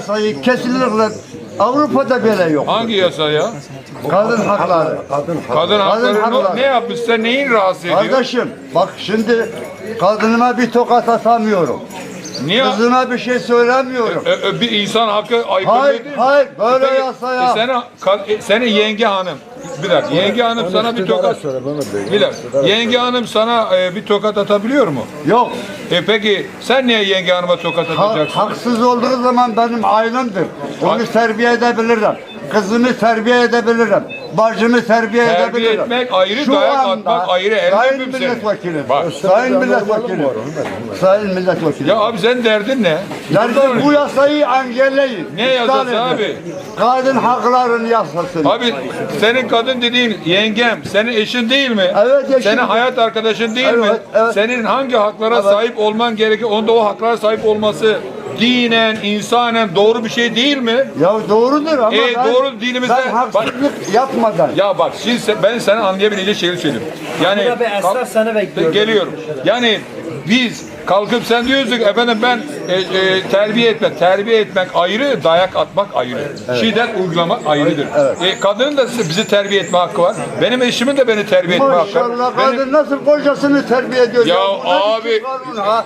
yasayı kesinlikle Avrupa'da böyle yok. Hangi yasa ya? Kadın hakları. Kadın Kadın hakları ne- hakları. ne yapmış? Sen neyin rahatsız ediyor? Kardeşim bak şimdi kadınıma bir tokat atamıyorum. Niye? Kızına bir şey söylemiyorum. Ö- ö, bir insan hakkı aykırı Hayır, değil mi? hayır, böyle Peki, yasa ya. E, senin, ka- e, senin yenge hanım. Bir dakika. Yenge hanım sana bir tokat. Bir dakika. Yenge hanım sana e, bir tokat atabiliyor mu? Yok. E peki sen niye yenge hanıma tokat ha- atacaksın? haksız olduğu zaman benim ailemdir. Onu terbiye edebilirim. Kızımı terbiye edebilirim. Bacımı terbiye, Terbiye edebilirim. etmek ayrı, dayak atmak ayrı. Sayın öpeyim seni. milletvekili. Bak. Sayın milletvekili. Sayın milletvekili. Ya abi sen derdin ne? Derdim bu yasayı engelleyin. Ne İptal yasası edin. abi? Kadın haklarının yasası. Abi senin kadın dediğin yengem, senin eşin değil mi? Evet, eşim. Senin hayat arkadaşın değil mi? Evet, evet. Senin hangi haklara sahip olman gerekiyor? Onda o haklara sahip olması dinen, insanen doğru bir şey değil mi? Ya doğrudur ama E, ben, doğru dinimizde- ben haksızlık yapmadan. Ya bak şimdi sen- ben sana anlayabileceği şeyi söyleyeyim. Yani Burada bir esnaf kalk- seni bekliyor. Geliyorum. Yani biz kalkıp sen diyorsun ki efendim ben e, e, terbiye etmek, terbiye etmek ayrı, dayak atmak ayrı. Şiddet uygulamak ayrıdır. E, kadının da bizi terbiye etme hakkı var. Benim eşimin de beni terbiye etme hakkı var. Maşallah Benim- kadın nasıl kocasını terbiye ediyor? Ya Bu nasıl abi- bir kanun ha?